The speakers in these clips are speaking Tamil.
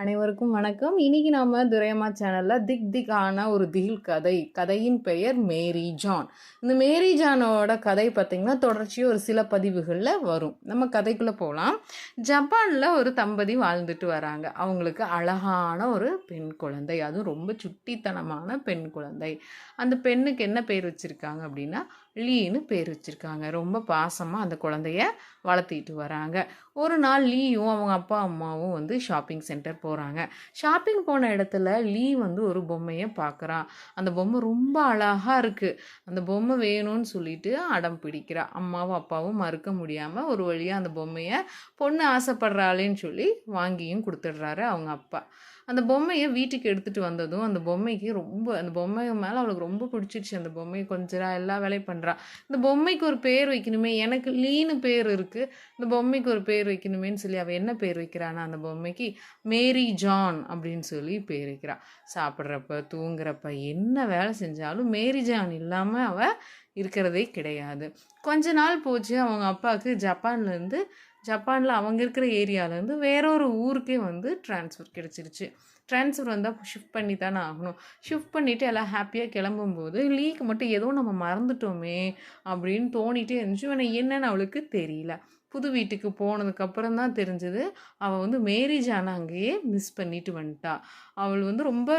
அனைவருக்கும் வணக்கம். இன்னைக்கு நாம துரையம்மா சேனலில் திக் திக் ஆன ஒரு திகில் கதை. கதையின் பெயர் மேரி ஜான். இந்த மேரி ஜானோட கதை பார்த்திங்கன்னா தொடர்ச்சியாக ஒரு சில பதிவுகளில் வரும். நம்ம கதைக்குள்ளே போகலாம் ஜப்பானில் ஒரு தம்பதி வாழ்ந்துட்டு வராங்க. அவங்களுக்கு அழகான ஒரு பெண் குழந்தை. அதுவும் ரொம்ப சுட்டித்தனமான பெண் குழந்தை. அந்த பெண்ணுக்கு என்ன பேர் வச்சுருக்காங்க அப்படின்னா லீன்னு பேர் வச்சுருக்காங்க. ரொம்ப பாசமாக அந்த குழந்தைய வளர்த்திட்டு வராங்க. ஒரு நாள் லீயும் அவங்க அப்பா அம்மாவும் வந்து ஷாப்பிங் சென்டர் போகிறாங்க ஷாப்பிங் போன இடத்துல லீ வந்து ஒரு பொம்மையை பார்க்குறான் அந்த பொம்மை ரொம்ப அழகாக இருக்குது அந்த பொம்மை வேணும்னு சொல்லிட்டு அடம் பிடிக்கிறா. அம்மாவும் அப்பாவும் மறுக்க முடியாமல் ஒரு வழியாக அந்த பொம்மையை பொண்ணு ஆசைப்படுறாளேன்னு சொல்லி வாங்கியும் கொடுத்துட்றாரு அவங்க அப்பா. அந்த பொம்மையை வீட்டுக்கு எடுத்துகிட்டு வந்ததும் அந்த பொம்மைக்கு ரொம்ப அந்த பொம்மை மேலே அவளுக்கு ரொம்ப பிடிச்சிருச்சு. அந்த பொம்மையை கொஞ்சம் எல்லா வேலையும் பண்ணுறா இந்த பொம்மைக்கு ஒரு பேர் வைக்கணுமே. எனக்கு லீனு பேர் இருக்குது இந்த பொம்மைக்கு ஒரு பேர் வைக்கணுமேன்னு சொல்லி அவள் என்ன பேர் வைக்கிறான்னா அந்த பொம்மைக்கு மேரி ஜான் அப்படின்னு சொல்லி பேர் வைக்கிறா. சாப்பிட்றப்ப தூங்குறப்ப என்ன வேலை செஞ்சாலும் மேரி ஜான் இல்லாமல் அவள் இருக்கிறதே கிடையாது. கொஞ்ச நாள் போச்சு அவங்க அப்பாவுக்கு ஜப்பான்லேருந்து ஜப்பானில் அவங்க இருக்கிற ஏரியாவிலேருந்து வேறொரு ஊருக்கே வந்து ட்ரான்ஸ்ஃபர் கிடச்சிருச்சு. ட்ரான்ஸ்ஃபர் வந்தால் ஷிஃப்ட் பண்ணி தானே ஆகணும். ஷிஃப்ட் பண்ணிவிட்டு எல்லாம் ஹாப்பியாக கிளம்பும்போது லீக்கு மட்டும் ஏதோ நம்ம மறந்துட்டோமே அப்படின்னு தோணிகிட்டே இருந்துச்சு. ஆனால் என்னன்னு அவளுக்கு தெரியல. புது வீட்டுக்கு போனதுக்கப்புறம் தான் தெரிஞ்சது. அவள் வந்து மேரேஜ் ஆனால் அங்கேயே மிஸ் பண்ணிட்டு வந்துட்டா. அவள் வந்து ரொம்ப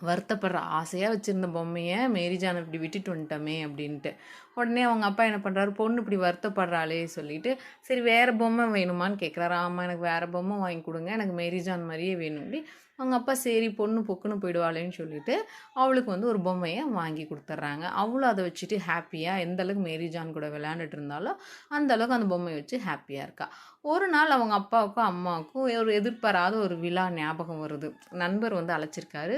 வருத்தப்படுற ஆசையாக வச்சுருந்த பொம்மையை மேரிஜானை இப்படி விட்டுட்டு வந்துட்டோமே அப்படின்ட்டு. உடனே அவங்க அப்பா என்ன பண்ணுறாரு பொண்ணு இப்படி வருத்தப்படுறாளே சொல்லிட்டு சரி வேறு பொம்மை வேணுமான்னு கேட்குறாரு ஆமாம் எனக்கு வேறு பொம்மை வாங்கி கொடுங்க எனக்கு மேரிஜான் மாதிரியே வேணும் அப்படி. அவங்க அப்பா சரி பொண்ணு பொக்குன்னு போயிடுவாளேன்னு சொல்லிட்டு அவளுக்கு வந்து ஒரு பொம்மையை வாங்கி கொடுத்துட்றாங்க. அவளும் அதை வச்சுட்டு ஹாப்பியாக எந்த அளவுக்கு மேரிஜான் கூட விளையாண்டுட்டு இருந்தாலும் அந்த அளவுக்கு அந்த பொம்மையை வச்சு ஹாப்பியாக இருக்கா. ஒரு நாள் அவங்க அப்பாவுக்கும் அம்மாவுக்கும் ஒரு எதிர்பாராத ஒரு விழா ஞாபகம் வருது. நண்பர் வந்து அழைச்சிருக்காரு.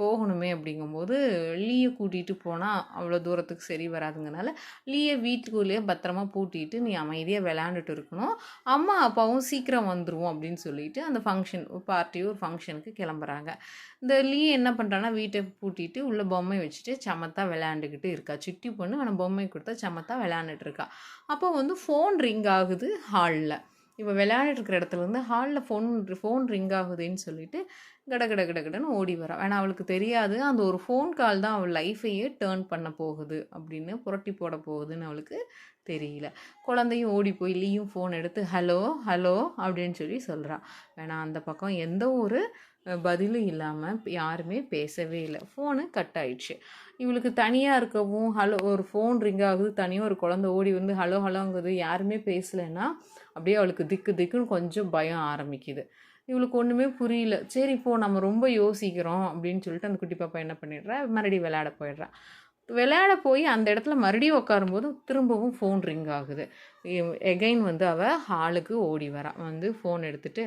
போகணுமே அப்படிங்கும்போது லீயை கூட்டிகிட்டு போனால் அவ்வளோ தூரத்துக்கு சரி வர வராதுங்கனால லீயை வீட்டுக்குள்ளேயே பத்திரமா பூட்டிட்டு நீ அமைதியாக விளையாண்டுட்டு இருக்கணும். அம்மா அப்பாவும் சீக்கிரம் வந்துடுவோம் அப்படின்னு சொல்லிட்டு அந்த ஃபங்க்ஷன் பார்ட்டி ஒரு ஃபங்க்ஷனுக்கு கிளம்புறாங்க. இந்த லீ என்ன பண்ணுறான்னா வீட்டை பூட்டிட்டு உள்ள பொம்மை வச்சுட்டு சமத்தா விளையாண்டுக்கிட்டு இருக்கா. சுட்டி பொண்ணு ஆனால் பொம்மை கொடுத்தா சமத்தா விளையாண்டுட்டு இருக்கா. அப்போ வந்து ஃபோன் ரிங் ஆகுது ஹாலில் இப்போ விளையாண்டுட்டு இருக்கிற இடத்துல இருந்து ஹாலில் ஃபோன் ஃபோன் ரிங் ஆகுதுன்னு சொல்லிட்டு கட கட கட கடன்னு ஓடி வரா ஆனால் அவளுக்கு தெரியாது. அந்த ஒரு ஃபோன் கால் தான் அவள் லைஃபையே டேர்ன் பண்ண போகுது அப்படின்னு புரட்டி போட போகுதுன்னு அவளுக்கு தெரியல. குழந்தையும் ஓடி போய் லீயும் ஃபோன் எடுத்து ஹலோ ஹலோ அப்படின்னு சொல்லி சொல்கிறான் வேணா அந்த பக்கம் எந்த ஒரு பதிலும் இல்லாமல் யாருமே பேசவே இல்லை. ஃபோனு கட் ஆயிடுச்சு. இவளுக்கு தனியாக இருக்கவும் ஹலோ ஒரு ஃபோன் ரிங் ஆகுது தனியாக ஒரு குழந்த ஓடி வந்து ஹலோ ஹலோங்குது யாருமே பேசலைன்னா அப்படியே அவளுக்கு திக்கு திக்குன்னு கொஞ்சம் பயம் ஆரம்பிக்குது. இவளுக்கு ஒன்றுமே புரியல. சரி இப்போ நம்ம ரொம்ப யோசிக்கிறோம் அப்படின்னு சொல்லிட்டு அந்த குட்டி பாப்பா என்ன பண்ணிடுறா மறுபடியும் விளையாட போயிடுறா. விளையாட போய் அந்த இடத்துல மறுபடியும் உட்காரும்போது திரும்பவும் ஃபோன் ரிங் ஆகுது. எகைன் வந்து அவள் ஹாலுக்கு ஓடி வரா. வந்து ஃபோன் எடுத்துகிட்டு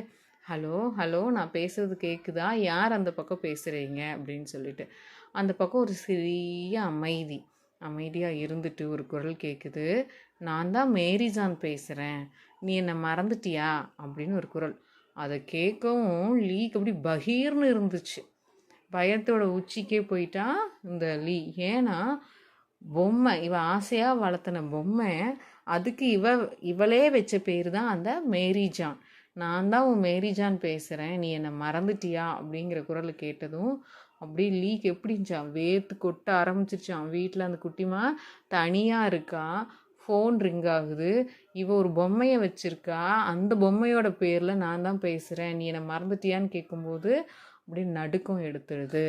ஹலோ ஹலோ நான் பேசுறது கேட்குதா யார் அந்த பக்கம் பேசுகிறீங்க அப்படின்னு சொல்லிட்டு. அந்த பக்கம் ஒரு சிறிய அமைதி. அமைதியாக இருந்துட்டு ஒரு குரல் கேட்குது நான் தான் மேரிஜான் பேசுகிறேன் நீ என்னை மறந்துட்டியா? அப்படின்னு ஒரு குரல். அதை கேட்கவும் லீக் அப்படி பகீர்னு இருந்துச்சு. பயத்தோட உச்சிக்கே போயிட்டா இந்த லீ. ஏன்னா பொம்மை இவ ஆசையாக வளர்த்தின பொம்மை அதுக்கு இவ இவளே வச்ச பேர் தான் அந்த மேரிஜான். நான் தான் உன் மேரிஜான் பேசுகிறேன் நீ என்னை மறந்துட்டியா? அப்படிங்கிற குரல் கேட்டதும் அப்படியே லீக் எப்படிச்சான் வேர்த்து கொட்ட ஆரம்பிச்சிருச்சான் வீட்டில் அந்த குட்டிமா தனியாக இருக்கா? ஃபோன் ரிங் ஆகுது. இவ ஒரு பொம்மையை வச்சுருக்கா. அந்த பொம்மையோட பேரில் நான் தான் பேசுகிறேன் நீ என்னை மறந்துட்டியான்னு கேட்கும்போது அப்படியே நடுக்கம் எடுத்துடுது.